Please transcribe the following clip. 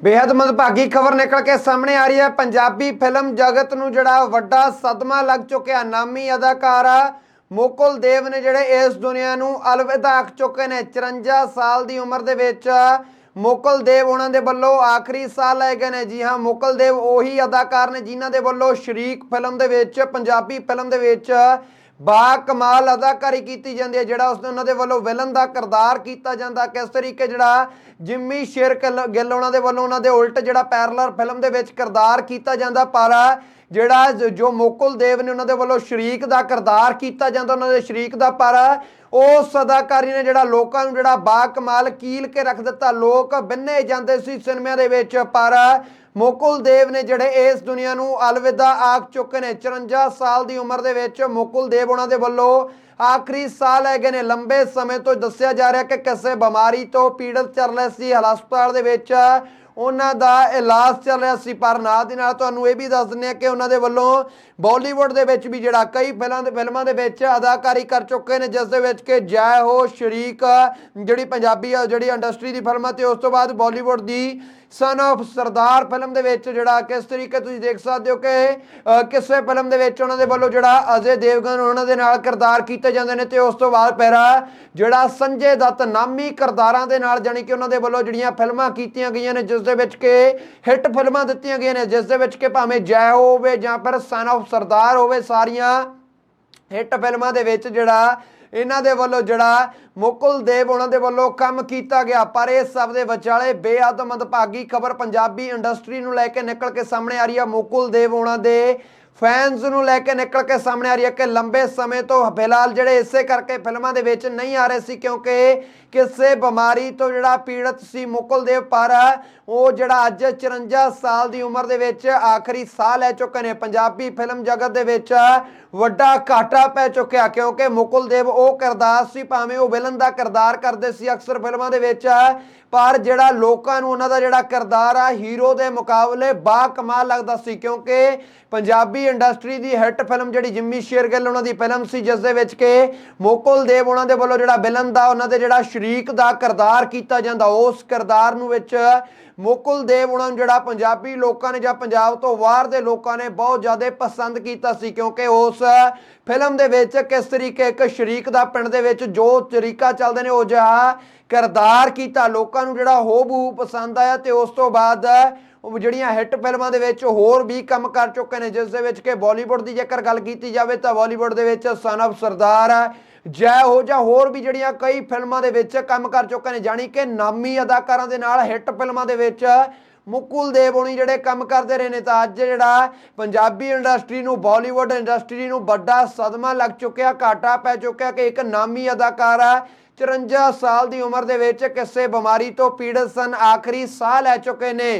ਬੇहद ਮੰਦਭਾਗੀ ਖਬਰ ਨਿਕਲ ਕੇ ਸਾਹਮਣੇ ਆ ਰਹੀ ਹੈ। ਪੰਜਾਬੀ ਫਿਲਮ ਜਗਤ ਨੂੰ ਜਿਹੜਾ ਵੱਡਾ ਸਦਮਾ ਲੱਗ ਚੁੱਕਿਆ, ਨਾਮੀ ਅਦਾਕਾਰਾ ਮੁਕੁਲ ਦੇਵ ਨੇ ਜਿਹੜੇ ਇਸ ਦੁਨੀਆ ਨੂੰ ਅਲਵਿਦਾ ਆਖ ਚੁੱਕੇ ਨੇ। 54 ਸਾਲ ਦੀ ਉਮਰ ਦੇ ਵਿੱਚ ਮੁਕੁਲ ਦੇਵ ਉਹਨਾਂ ਦੇ ਵੱਲੋਂ ਆਖਰੀ ਸਾਹ ਲੈ ਗਏ ਨੇ। ਜੀ ਹਾਂ, ਮੁਕੁਲ ਦੇਵ ਉਹੀ ਅਦਾਕਾਰ ਨੇ ਜਿਨ੍ਹਾਂ ਦੇ ਵੱਲੋਂ ਸ਼ਰੀਕ ਫਿਲਮ ਦੇ ਵਿੱਚ, ਪੰਜਾਬੀ ਫਿਲਮ ਦੇ ਵਿੱਚ ਬਾ ਕਮਾਲ ਅਦਾਕਾਰੀ ਕੀਤੀ ਜਾਂਦੀ ਹੈ, ਜਿਹੜਾ ਉਸਨੇ ਉਹਨਾਂ ਦੇ ਵੱਲੋਂ ਵਿਲਨ ਦਾ ਕਿਰਦਾਰ ਕੀਤਾ ਜਾਂਦਾ। ਕਿਸ ਤਰੀਕੇ ਜਿਹੜਾ ਜਿੰਮੀ ਸ਼ੇਰ ਗਿੱਲ ਗਿੱਲ ਉਹਨਾਂ ਦੇ ਵੱਲੋਂ ਉਹਨਾਂ ਦੇ ਉਲਟ ਜਿਹੜਾ ਪੈਰਲਰ ਫਿਲਮ ਦੇ ਵਿੱਚ ਕਿਰਦਾਰ ਕੀਤਾ ਜਾਂਦਾ, ਪਰ ਜਿਹੜਾ ਜੋ ਮੁਕੁਲ ਦੇਵ ਨੇ ਉਹਨਾਂ ਦੇ ਵੱਲੋਂ ਸ਼ਰੀਕ ਦਾ ਕਿਰਦਾਰ ਕੀਤਾ ਜਾਂਦਾ ਉਹਨਾਂ ਦੇ ਸ਼ਰੀਕ ਦਾ ਪਰ ਉਸ ਅਦਾਕਾਰੀ ਨੇ ਜਿਹੜਾ ਲੋਕਾਂ ਨੂੰ ਜਿਹੜਾ ਬਾ ਕਮਾਲ ਕੀਲ ਕੇ ਰੱਖ ਦਿੱਤਾ, ਲੋਕ ਬੰਨੇ ਜਾਂਦੇ ਸੀ ਸਿਨੇਮਿਆਂ ਦੇ ਵਿੱਚ, ਪਰ ਮੁਕੁਲ ਦੇਵ ਨੇ ਜਿਹੜੇ ਇਸ ਦੁਨੀਆ ਨੂੰ ਅਲਵਿਦਾ ਆਖ ਚੁੱਕੇ ਨੇ 54 ਸਾਲ ਦੀ ਉਮਰ ਦੇ ਵਿੱਚ ਮੁਕੁਲ ਦੇਵ ਉਹਨਾਂ ਦੇ ਵੱਲੋਂ ਆਖਰੀ ਸਾਹ ਲੈ ਗਏ ਨੇ। ਲੰਬੇ ਸਮੇਂ ਤੋਂ ਦੱਸਿਆ ਜਾ ਰਿਹਾ ਕਿ ਕਿਸੇ ਬਿਮਾਰੀ ਤੋਂ ਪੀੜਤ ਚੱਲ ਰਹੇ ਸੀ, ਹਸਪਤਾਲ ਦੇ ਵਿੱਚ ਉਹਨਾਂ ਦਾ ਇਲਾਜ ਚੱਲ ਰਿਹਾ ਸੀ, ਪਰ ਨਾਲ ਦੀ ਨਾਲ ਤੁਹਾਨੂੰ ਇਹ ਵੀ ਦੱਸ ਦਿੰਦੇ ਆ ਕਿ ਉਹਨਾਂ ਦੇ ਵੱਲੋਂ ਬਾਲੀਵੁੱਡ ਦੇ ਵਿੱਚ ਵੀ ਜਿਹੜਾ ਕਈ ਫਿਲਮਾਂ ਦੇ ਫਿਲਮਾਂ ਦੇ ਵਿੱਚ ਅਦਾਕਾਰੀ ਕਰ ਚੁੱਕੇ ਨੇ, ਜਿਸ ਦੇ ਵਿੱਚ ਕਿ ਜੈ ਹੋ, ਸ਼ਰੀਕ, ਜਿਹੜੀ ਪੰਜਾਬੀ ਆ, ਜਿਹੜੀ ਇੰਡਸਟਰੀ ਦੀ ਫਿਲਮ ਆ ਤੇ ਉਸ ਤੋਂ ਬਾਅਦ ਬਾਲੀਵੁੱਡ ਦੀ ਸਨ of ਸਰਦਾਰ ਫਿਲਮ ਦੇ ਵਿੱਚ ਜਿਹੜਾ ਕਿਸ ਤਰੀਕੇ ਤੁਸੀਂ ਦੇਖ ਸਕਦੇ ਹੋ ਕਿ ਕਿਸੇ ਫਿਲਮ ਦੇ ਵਿੱਚ ਉਹਨਾਂ ਦੇ ਵੱਲੋਂ ਜਿਹੜਾ ਅਜੇ ਦੇਵਗਨ ਉਹਨਾਂ ਦੇ ਨਾਲ ਕਿਰਦਾਰ ਕੀਤੇ ਜਾਂਦੇ ਨੇ ਤੇ ਉਸ ਤੋਂ ਬਾਅਦ ਪਹਿਰਾ ਜਿਹੜਾ ਸੰਜੇ ਦੱਤ ਨਾਮੀ ਕਿਰਦਾਰਾਂ ਦੇ ਨਾਲ ਜਾਣੀ ਕਿ ਉਹਨਾਂ ਦੇ ਵੱਲੋਂ ਜਿਹੜੀਆਂ ਫਿਲਮਾਂ ਕੀਤੀਆਂ ਗਈਆਂ ਨੇ, ਜਿਸ ਦੇ ਵਿੱਚ ਕਿ ਹਿੱਟ ਫਿਲਮਾਂ ਦਿੱਤੀਆਂ ਗਈਆਂ ਨੇ, ਜਿਸ ਦੇ ਵਿੱਚ ਕਿ ਭਾਵੇਂ ਜੈ ਹੋਵੇ ਜਾਂ ਫਿਰ ਸਨ of ਸਰਦਾਰ ਹੋਵੇ, ਸਾਰੀਆਂ ਹਿੱਟ ਫਿਲਮਾਂ ਦੇ ਵਿੱਚ ਜਿਹੜਾ ਇਹਨਾਂ ਦੇ ਵੱਲੋਂ ਜਿਹੜਾ ਮੁਕੁਲ ਦੇਵ ਉਹਨਾਂ ਦੇ ਵੱਲੋਂ ਕੰਮ ਕੀਤਾ ਗਿਆ। ਪਰ ਇਹ ਸਭ ਦੇ ਵਿਚਾਲੇ ਬੇਅਦ ਮੰਦਭਾਗੀ ਖਬਰ ਪੰਜਾਬੀ ਇੰਡਸਟਰੀ ਨੂੰ ਲੈ ਕੇ ਨਿਕਲ ਕੇ ਸਾਹਮਣੇ ਆ ਰਹੀ ਹੈ ਮੁਕੁਲ ਦੇਵ ਉਹਨਾਂ ਦੇ ਫੈਨਸ ਨੂੰ ਲੈ ਕੇ ਨਿਕਲ ਕੇ ਸਾਹਮਣੇ ਆ ਰਹੀ ਹੈ ਕਿ ਲੰਬੇ ਸਮੇਂ ਤੋਂ ਫਿਲਹਾਲ ਜਿਹੜੇ ਇਸੇ ਕਰਕੇ ਫਿਲਮਾਂ ਦੇ ਵਿੱਚ ਨਹੀਂ ਆ ਰਹੇ ਸੀ ਕਿਉਂਕਿ ਕਿਸੇ ਬਿਮਾਰੀ ਤੋਂ ਜਿਹੜਾ ਪੀੜਤ ਸੀ ਮੁਕੁਲ ਦੇਵ ਪਰ ਉਹ ਜਿਹੜਾ ਅੱਜ 54 ਸਾਲ ਦੀ ਉਮਰ ਦੇ ਵਿੱਚ ਆਖਰੀ ਸਾਹ ਲੈ ਚੁੱਕੇ ਨੇ। ਪੰਜਾਬੀ ਫਿਲਮ ਜਗਤ ਦੇ ਵਿੱਚ ਵੱਡਾ ਘਾਟਾ ਪੈ ਚੁੱਕਿਆ ਕਿਉਂਕਿ ਮੁਕੁਲ ਦੇਵ ਉਹ ਕਿਰਦਾਰ ਸੀ, ਭਾਵੇਂ ਉਹ ਵਿਲਨ ਦਾ ਕਿਰਦਾਰ ਕਰਦੇ ਸੀ ਅਕਸਰ ਫਿਲਮਾਂ ਦੇ ਵਿੱਚ, ਪਰ ਜਿਹੜਾ ਲੋਕਾਂ ਨੂੰ ਉਹਨਾਂ ਦਾ ਜਿਹੜਾ ਕਿਰਦਾਰ ਆ ਹੀਰੋ ਦੇ ਮੁਕਾਬਲੇ ਬਾ ਕਮਾਲ ਲੱਗਦਾ ਸੀ ਕਿਉਂਕਿ ਪੰਜਾਬੀ ਇੰਡਸਟਰੀ ਦੀ ਹਿੱਟ ਫਿਲਮ ਜਿਹੜੀ ਜਿੰਮੀ ਸ਼ੇਰਗਿੱਲ, ਉਹਨਾਂ ਦੀ ਫਿਲਮ ਸੀ, ਜਿਸ ਦੇ ਵਿੱਚ ਕਿ ਮੁਕੁਲ ਦੇਵ ਉਹਨਾਂ ਦੇ ਵੱਲੋਂ ਜਿਹੜਾ ਵਿਲਨ ਦਾ, ਉਹਨਾਂ ਦੇ ਜਿਹੜਾ ਸ਼ਰੀਕ ਦਾ ਕਿਰਦਾਰ ਕੀਤਾ ਜਾਂਦਾ, ਉਸ ਕਿਰਦਾਰ ਨੂੰ ਵਿੱਚ ਮੁਕੁਲ ਦੇਵ ਉਹਨਾਂ ਨੂੰ ਜਿਹੜਾ ਪੰਜਾਬੀ ਲੋਕਾਂ ਨੇ ਜਾਂ ਪੰਜਾਬ ਤੋਂ ਬਾਹਰ ਦੇ ਲੋਕਾਂ ਨੇ ਬਹੁਤ ਜ਼ਿਆਦਾ ਪਸੰਦ ਕੀਤਾ ਸੀ, ਕਿਉਂਕਿ ਉਸ ਫਿਲਮ ਦੇ ਵਿੱਚ ਕਿਸ ਤਰੀਕੇ ਇੱਕ ਸ਼ਰੀਕ ਦਾ ਪਿੰਡ ਦੇ ਵਿੱਚ ਜੋ ਤਰੀਕਾ ਚੱਲਦੇ ਨੇ, ਉਹ ਜਿਹਾ ਕਿਰਦਾਰ ਕੀਤਾ, ਲੋਕਾਂ ਨੂੰ ਜਿਹੜਾ ਹੋਬੂ ਪਸੰਦ ਆਇਆ ਤੇ ਉਸ ਤੋਂ ਬਾਅਦ ਉਹ ਜਿਹੜੀਆਂ ਹਿੱਟ ਫਿਲਮਾਂ ਦੇ ਵਿੱਚ ਹੋਰ ਵੀ ਕੰਮ ਕਰ ਚੁੱਕੇ ਨੇ, ਜਿਸ ਦੇ ਵਿੱਚ ਕਿ ਬਾਲੀਵੁੱਡ ਦੀ ਜੇਕਰ ਗੱਲ ਕੀਤੀ ਜਾਵੇ ਤਾਂ ਬਾਲੀਵੁੱਡ ਦੇ ਵਿੱਚ ਸਨ of ਸਰਦਾਰ ਜੈ ਹੋ ਜਾਂ ਹੋਰ ਵੀ ਜਿਹੜੀਆਂ ਕਈ ਫਿਲਮਾਂ ਦੇ ਵਿੱਚ ਕੰਮ ਕਰ ਚੁੱਕੇ ਨੇ, ਜਾਣੀ ਕਿ ਨਾਮੀ ਅਦਾਕਾਰਾਂ ਦੇ ਨਾਲ ਹਿੱਟ ਫਿਲਮਾਂ ਦੇ ਵਿੱਚ ਮੁਕੁਲ ਦੇਵ ਹੋਣੀ ਜਿਹੜੇ ਕੰਮ ਕਰਦੇ ਰਹੇ ਨੇ, ਤਾਂ ਅੱਜ ਜਿਹੜਾ ਪੰਜਾਬੀ ਇੰਡਸਟਰੀ ਨੂੰ, ਬਾਲੀਵੁੱਡ ਇੰਡਸਟਰੀ ਨੂੰ ਵੱਡਾ ਸਦਮਾ ਲੱਗ ਚੁੱਕਿਆ, ਘਾਟਾ ਪੈ ਚੁੱਕਿਆ ਕਿ ਇੱਕ ਨਾਮੀ ਅਦਾਕਾਰਾ 54 ਸਾਲ ਦੀ ਉਮਰ ਦੇ ਵਿੱਚ ਕਿਸੇ ਬਿਮਾਰੀ ਤੋਂ ਪੀੜਤ ਸਨ, ਆਖਰੀ ਸਾਹ ਲੈ ਚੁੱਕੇ ਨੇ।